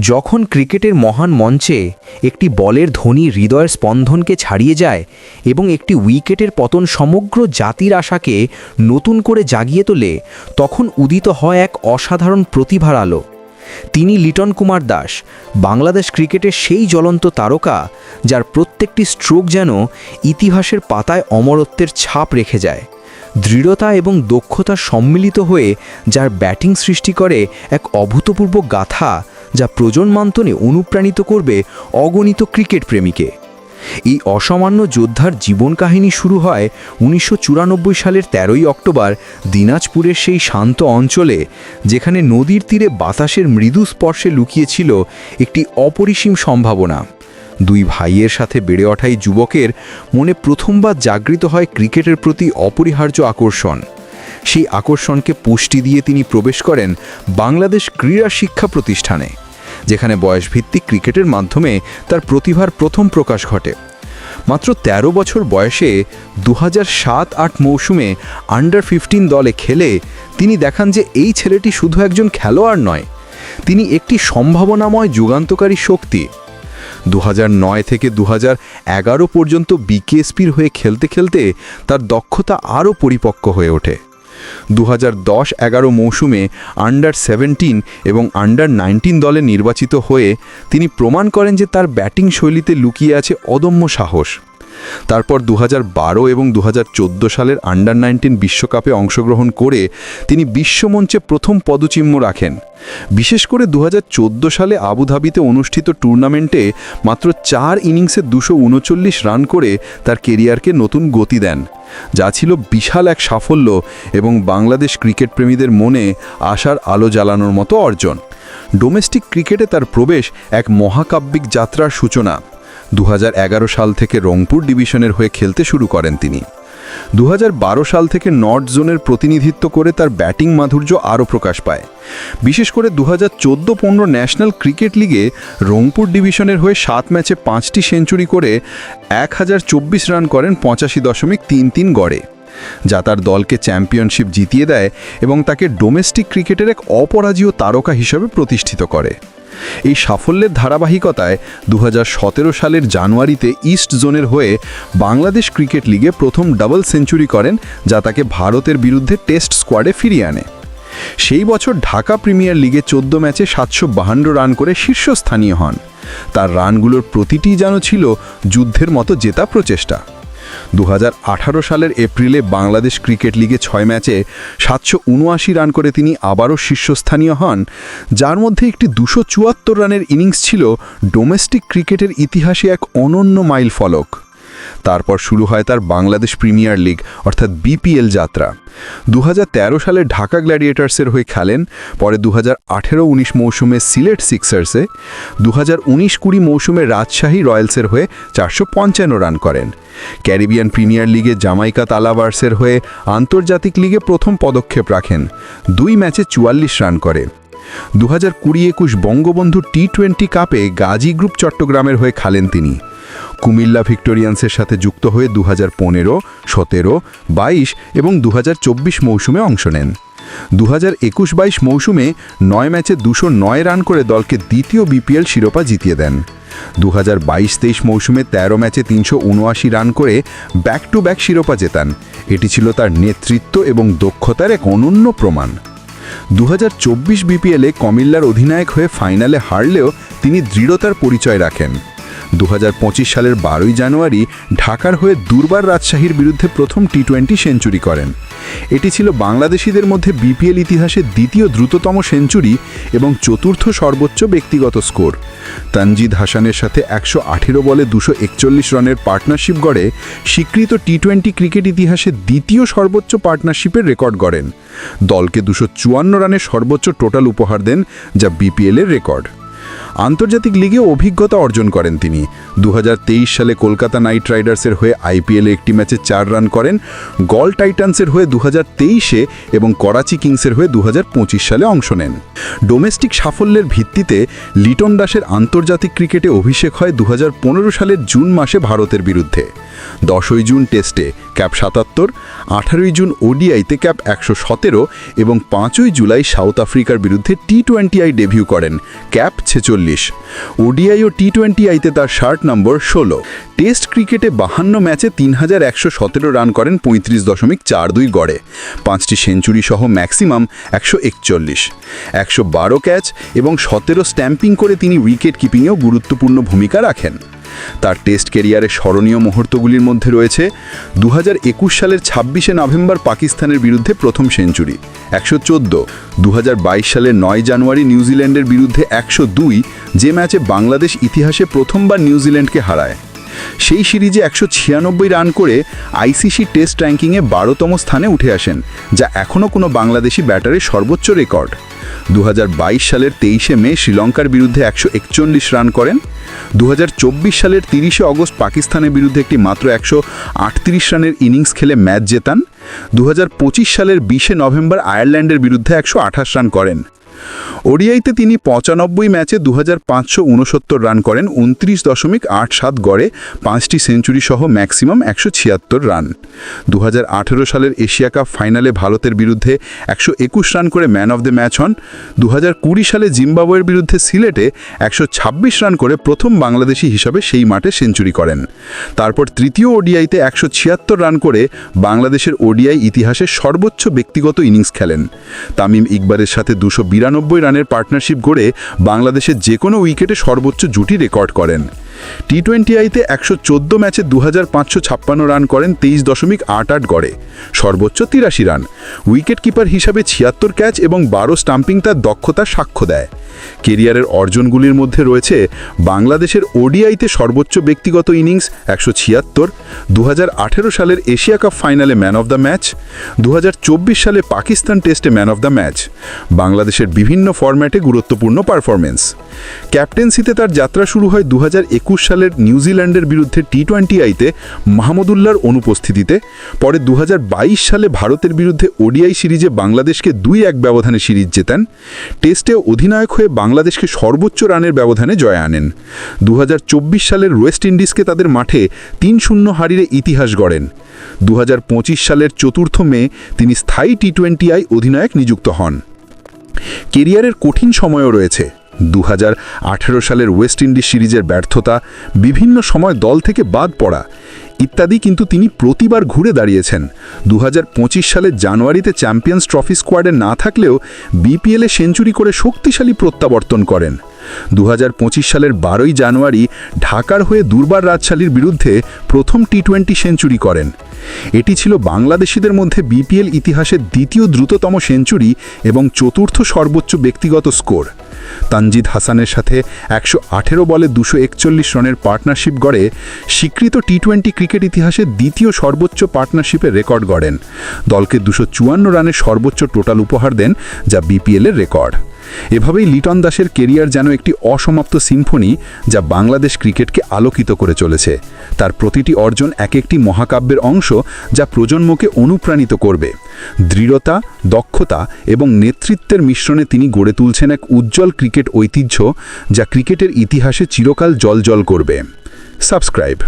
যখন ক্রিকেটের মহান মঞ্চে একটি বলের ধ্বনি হৃদয়ের স্পন্দনকে ছাড়িয়ে যায় এবং একটি উইকেটের পতন সমগ্র জাতির আশাকে নতুন করে জাগিয়ে তোলে, তখন উদিত হয় এক অসাধারণ প্রতিভার আলো। তিনি লিটন কুমার দাস, বাংলাদেশ ক্রিকেটের সেই জ্বলন্ত তারকা যার প্রত্যেকটি স্ট্রোক যেন ইতিহাসের পাতায় অমরত্বের ছাপ রেখে যায়। দৃঢ়তা এবং দক্ষতা সম্মিলিত হয়ে যার ব্যাটিং সৃষ্টি করে এক অভূতপূর্ব গাথা যা প্রজন্মান্তনে অনুপ্রাণিত করবে অগণিত ক্রিকেট প্রেমীকে। এই অসামান্য যোদ্ধার জীবন কাহিনী শুরু হয় উনিশশো চুরানব্বই সালের তেরোই অক্টোবর দিনাজপুরের সেই শান্ত অঞ্চলে, যেখানে নদীর তীরে বাতাসের মৃদু স্পর্শে লুকিয়েছিল একটি অপরিসীম সম্ভাবনা। দুই ভাইয়ের সাথে বেড়ে ওঠা এই যুবকের মনে প্রথমবার জাগৃত হয় ক্রিকেটের প্রতি অপরিহার্য আকর্ষণ। সেই আকর্ষণকে পুষ্টি দিয়ে তিনি প্রবেশ করেন বাংলাদেশ ক্রীড়া শিক্ষা প্রতিষ্ঠানে। যেখানে বয়সভিত্তিক ক্রিকেটের মাধ্যমে তার প্রতিভার প্রথম প্রকাশ ঘটে। মাত্র ১৩ বছর বয়সে দু সাত আট মৌসুমে আন্ডার ফিফটিন দলে খেলে তিনি দেখান যে এই ছেলেটি শুধু একজন খেলোয়াড় নয়, তিনি একটি সম্ভাবনাময় যুগান্তকারী শক্তি। দু হাজার নয় থেকে দু হাজার এগারো পর্যন্ত বিকেএসপির হয়ে খেলতে খেলতে তার দক্ষতা আরও পরিপক্ক হয়ে ওঠে। দু হাজার দশ এগারো মৌসুমে আন্ডার সেভেন্টিন এবং আন্ডার নাইনটিন দলে নির্বাচিত হয়ে তিনি প্রমাণ করেন যে তার ব্যাটিং শৈলীতে লুকিয়ে আছে অদম্য সাহস। তারপর দু হাজার বারো এবং দু হাজার চোদ্দ সালের আন্ডার নাইনটিন বিশ্বকাপে অংশগ্রহণ করে তিনি বিশ্বমঞ্চে প্রথম পদচিহ্ন রাখেন। বিশেষ করে দু হাজার চোদ্দ সালে আবুধাবিতে অনুষ্ঠিত টুর্নামেন্টে মাত্র চার ইনিংসে দুশো রান করে তার কেরিয়ারকে নতুন গতি দেন, যা ছিল বিশাল এক সাফল্য এবং বাংলাদেশ ক্রিকেট প্রেমীদের মনে আশার আলো জ্বালানোর মতো অর্জন। ডোমেস্টিক ক্রিকেটে তার প্রবেশ এক মহাকাব্যিক যাত্রার সূচনা। দু হাজার এগারো সাল থেকে রংপুর ডিভিশনের হয়ে খেলতে শুরু করেন তিনি। দু হাজার বারো সাল থেকে নর্থ জোনের প্রতিনিধিত্ব করে তার ব্যাটিং মাধুর্য আরও প্রকাশ পায়। বিশেষ করে দু হাজার চোদ্দ পনেরো ন্যাশনাল ক্রিকেট লিগে রংপুর ডিভিশনের হয়ে সাত ম্যাচে পাঁচটি সেঞ্চুরি করে এক হাজার চব্বিশ রান করেন পঁচাশি দশমিক তিন তিন গড়ে। যা তার দলকে চ্যাম্পিয়নশিপ জিতিয়ে দেয় এবং তাকে ডোমেস্টিক ক্রিকেটের এক অপরাজীয় তারকা হিসেবে প্রতিষ্ঠিত করে। এই সাফল্যের ধারাবাহিকতায় দু হাজার সতেরো সালের জানুয়ারিতে ইস্ট জোনের হয়ে বাংলাদেশ ক্রিকেট লিগে প্রথম ডাবল সেঞ্চুরি করেন, যা তাকে ভারতের বিরুদ্ধে টেস্ট স্কোয়াডে ফিরিয়ে আনে। সেই বছর ঢাকা প্রিমিয়ার লিগে চোদ্দ ম্যাচে সাতশো বাহান্ন রান করে শীর্ষস্থানীয় হন। তার রানগুলোর প্রতিটি যেন ছিল যুদ্ধের মতো জেতা প্রচেষ্টা। দু হাজার আঠারো সালের এপ্রিলে বাংলাদেশ ক্রিকেট লিগে ছয় ম্যাচে সাতশো উনআশি রান করে তিনি আবারও শীর্ষস্থানীয় হন, যার মধ্যে একটি দুশো রানের ইনিংস ছিল ডোমেস্টিক ক্রিকেটের ইতিহাসে এক অনন্য মাইল ফলক তারপর শুরু হয় তার বাংলাদেশ প্রিমিয়ার লিগ, অর্থাৎ বিপিএল যাত্রা। দু হাজার তেরো সালে ঢাকা গ্ল্যাডিয়েটার্সের হয়ে খেলেন, পরে দু হাজার আঠেরো উনিশ মৌসুমে সিলেট সিক্সার্সে দু হাজার উনিশ কুড়ি মৌসুমে রাজশাহী রয়্যালসের হয়ে চারশো পঞ্চান্ন রান করেন। ক্যারিবিয়ান প্রিমিয়ার লিগে জামাইকা তালাবার্সের হয়ে আন্তর্জাতিক লিগে প্রথম পদক্ষেপ রাখেন, দুই ম্যাচে চুয়াল্লিশ রান করে। দু হাজার কুড়ি একুশ বঙ্গবন্ধু টি টোয়েন্টি কাপে গাজী গ্রুপ চট্টগ্রামের হয়ে খেলেন তিনি। কুমিল্লা ভিক্টোরিয়ান্সের সাথে যুক্ত হয়ে দু হাজার পনেরো, সতেরো, বাইশ এবং দু হাজার চব্বিশ মৌসুমে অংশ নেন। দু হাজার একুশ বাইশ মৌসুমে নয় ম্যাচে দুশো নয় রান করে দলকে দ্বিতীয় বিপিএল শিরোপা জিতিয়ে দেন। দু হাজার বাইশ তেইশ মৌসুমে তেরো ম্যাচে তিনশো উনআশি রান করে ব্যাক টু ব্যাক শিরোপা জেতান। এটি ছিল তার নেতৃত্ব এবং দক্ষতার এক অনন্য প্রমাণ। দু হাজার চব্বিশ বিপিএলে কমিল্লার অধিনায়ক হয়ে ফাইনালে হারলেও তিনি দৃঢ়তার পরিচয় রাখেন। দু হাজার পঁচিশ সালের বারোই জানুয়ারি ঢাকার হয়ে দুর্বার রাজশাহীর বিরুদ্ধে প্রথম টি টোয়েন্টি সেঞ্চুরি করেন। এটি ছিল বাংলাদেশিদের মধ্যে বিপিএল ইতিহাসে দ্বিতীয় দ্রুততম সেঞ্চুরি এবং চতুর্থ সর্বোচ্চ ব্যক্তিগত স্কোর। তানজিদ হাসানের সাথে একশো আঠেরো বলে দুশো একচল্লিশ রানের পার্টনারশিপ গড়ে স্বীকৃত টি টোয়েন্টি ক্রিকেট ইতিহাসে দ্বিতীয় সর্বোচ্চ পার্টনারশিপের রেকর্ড গড়েন। দলকে দুশো চুয়ান্ন রানের সর্বোচ্চ টোটাল উপহার দেন যা বিপিএলের রেকর্ড। আন্তর্জাতিক লিগে অভিজ্ঞতা অর্জন করেন তিনি। দু হাজার তেইশ সালে কলকাতা নাইট রাইডার্সের হয়ে আইপিএলে একটি ম্যাচে চার রান করেন, গল টাইটান্সের হয়ে দু তেইশে এবং করাচি কিংসের হয়ে দুহাজার পঁচিশ সালে অংশ নেন। ডোমেস্টিক সাফল্যের ভিত্তিতে লিটন দাসের আন্তর্জাতিক ক্রিকেটে অভিষেক হয় দু হাজার পনেরো সালের জুন মাসে ভারতের বিরুদ্ধে। দশই জুন টেস্টে ক্যাপ সাতাত্তর, আঠারোই জুন ওডিআইতে ক্যাপ একশো সতেরো এবং পাঁচই জুলাই সাউথ আফ্রিকার বিরুদ্ধে টি টোয়েন্টি আই ডেবিউ করেন। ক্যাপ ছেচল্লিশ একচল্লিশ ওডিআই ও টি টোয়েন্টি আইতে তার শার্ট নম্বর ষোলো। টেস্ট ক্রিকেটে বাহান্ন ম্যাচে তিন হাজার একশো সতেরো রান করেন পঁয়ত্রিশ দশমিক চার দুই গড়ে। পাঁচটি সেঞ্চুরি সহ ম্যাক্সিমাম একশো একচল্লিশ। একশো বারো ক্যাচ এবং সতেরো স্ট্যাম্পিং করে তিনি উইকেট কিপিংয়েও গুরুত্বপূর্ণ ভূমিকা রাখেন। তার টেস্ট কেরিয়ারে স্মরণীয় মুহূর্তগুলির মধ্যে রয়েছে দু হাজার একুশ সালের ছাব্বিশে নভেম্বর পাকিস্তানের বিরুদ্ধে প্রথম সেঞ্চুরি, একশো চোদ্দ। দু সালের নয় জানুয়ারি নিউজিল্যান্ডের বিরুদ্ধে একশো দুই, যে ম্যাচে বাংলাদেশ ইতিহাসে প্রথমবার নিউজিল্যান্ডকে হারায়। সেই সিরিজে একশো ছিয়ানব্বই রান করে আইসিসি টেস্ট র্যাঙ্কিংয়ে বারোতম স্থানে উঠে আসেন, যা এখনও কোনো বাংলাদেশি ব্যাটারের সর্বোচ্চ রেকর্ড। দু হাজার বাইশ সালের তেইশে মে শ্রীলঙ্কার বিরুদ্ধে একশো একচল্লিশ রান করেন। দু হাজার চব্বিশ সালের তিরিশে অগস্ট পাকিস্তানের বিরুদ্ধে একটি মাত্র একশো আটত্রিশ রানের ইনিংস খেলে ম্যাচ জেতান। দু হাজার পঁচিশ সালের বিশে নভেম্বর আয়ারল্যান্ডের বিরুদ্ধে একশো আঠাশ রান করেন। ওডিআইতে তিনি পঁচানব্বই ম্যাচে দু হাজার পাঁচশো উনসত্তর রান করেন, উনত্রিশ দশমিক আট সাত গড়ে, পাঁচটি সেঞ্চুরি সহ ম্যাক্সিমাম একশো ছিয়াত্তর রান। দু হাজার আঠেরো সালের এশিয়া কাপ ফাইনালে ভারতের বিরুদ্ধে একশো একুশ রান করে ম্যান অফ দ্য ম্যাচ হন। দু হাজার কুড়ি সালে জিম্বাবুয়ের বিরুদ্ধে সিলেটে একশো ছাব্বিশ রান করে প্রথম বাংলাদেশি হিসাবে সেই মাঠে সেঞ্চুরি করেন। তারপর তৃতীয় ওডিআইতে একশো ছিয়াত্তর রান করে বাংলাদেশের ওডিআই ইতিহাসে সর্বোচ্চ ব্যক্তিগত ইনিংস খেলেন। তামিম ইকবারের সাথে দুশো বিরানব্বই রানের পার্টনারশিপ গড়ে বাংলাদেশের যে কোনো উইকেটে সর্বোচ্চ জুটি রেকর্ড করেন। টি টোয়েন্টি আইতে একশো চোদ্দ ম্যাচে দু রান করেন, তেইশ দশমিক আট আট গড়ে। সর্বোচ্চ তিরাশি রান। উইকেট কিপার হিসাবে ছিয়াত্তর ক্যাচ এবং বারো স্টাম্পিং তার দক্ষতার সাক্ষ্য দেয়। কেরিয়ারের অর্জনগুলির মধ্যে রয়েছে বাংলাদেশের ওডিআইতে সর্বোচ্চ ব্যক্তিগত ইনিংস একশো ছিয়াত্তর দু সালের এশিয়া কাপ ফাইনালে ম্যান অফ দ্য ম্যাচ দু হাজার চব্বিশ সালে পাকিস্তান টেস্টে ম্যান অফ দ্য ম্যাচ। বাংলাদেশের বিভিন্ন ফরম্যাটে গুরুত্বপূর্ণ পারফরমেন্স ক্যাপ্টেন্সিতে তার যাত্রা শুরু হয় দু হাজার একুশ সালের নিউজিল্যান্ডের বিরুদ্ধে টি টোয়েন্টি আইতে মাহমুদুল্লাহর অনুপস্থিতিতে। পরে দু হাজার বাইশ সালে ভারতের বিরুদ্ধে ওডিআই সিরিজে বাংলাদেশকে দুই এক ব্যবধানে সিরিজ জেতেন। টেস্টে অধিনায়ক হয়ে বাংলাদেশকে সর্বোচ্চ রানের ব্যবধানে জয় আনেন। দু হাজার চব্বিশ সালের ওয়েস্ট ইন্ডিজকে তাদের মাঠে তিন শূন্য হারিয়ে ইতিহাস গড়েন। দু হাজার পঁচিশ সালের চতুর্থ মে তিনি স্থায়ী টি টোয়েন্টি আই অধিনায়ক নিযুক্ত হন। কেরিয়ারের কঠিন সময়ও রয়েছে। দু হাজার আঠেরো সালের ওয়েস্ট ইন্ডিজ সিরিজের ব্যর্থতা, বিভিন্ন সময় দল থেকে বাদ পড়া ইত্যাদি কিন্তু তিনি প্রতিবার ঘুরে দাঁড়িয়েছেন। দু হাজার পঁচিশ সালের জানুয়ারিতে চ্যাম্পিয়ন্স ট্রফি স্কোয়াডে না থাকলেও বিপিএলে সেঞ্চুরি করে শক্তিশালী প্রত্যাবর্তন করেন। দু হাজার পঁচিশ সালের বারোই জানুয়ারি ঢাকার হয়ে দুর্বার রাজশালীর বিরুদ্ধে প্রথম টি টোয়েন্টি সেঞ্চুরি করেন। এটি ছিল বাংলাদেশিদের মধ্যে বিপিএল ইতিহাসের দ্বিতীয় দ্রুততম সেঞ্চুরি এবং চতুর্থ সর্বোচ্চ ব্যক্তিগত স্কোর। তানজিদ হাসানের সাথে একশো আঠেরো বলে দুশো একচল্লিশ রানের পার্টনারশিপ গড়ে স্বীকৃত টি টোয়েন্টি ক্রিকেট ইতিহাসে দ্বিতীয় সর্বোচ্চ পার্টনারশিপের রেকর্ড গড়েন। দলকে দুশো চুয়ান্ন রানের সর্বোচ্চ টোটাল উপহার দেন, যা বিপিএলের রেকর্ড। এভাবেই লিটন দাসের কেরিয়ার যেন একটি অসমাপ্ত সিম্ফনি যা বাংলাদেশ ক্রিকেটকে আলোকিত করে চলেছে। তার প্রতিটি অর্জন এক একটি মহাকাব্যের অংশ যা প্রজন্মকে অনুপ্রাণিত করবে। দৃঢ়তা, দক্ষতা এবং নেতৃত্বের মিশ্রণে তিনি গড়ে তুলছেন এক উজ্জ্বল ক্রিকেট ঐতিহ্য যা ক্রিকেটের ইতিহাসে চিরকাল জলজল করবে। সাবস্ক্রাইব।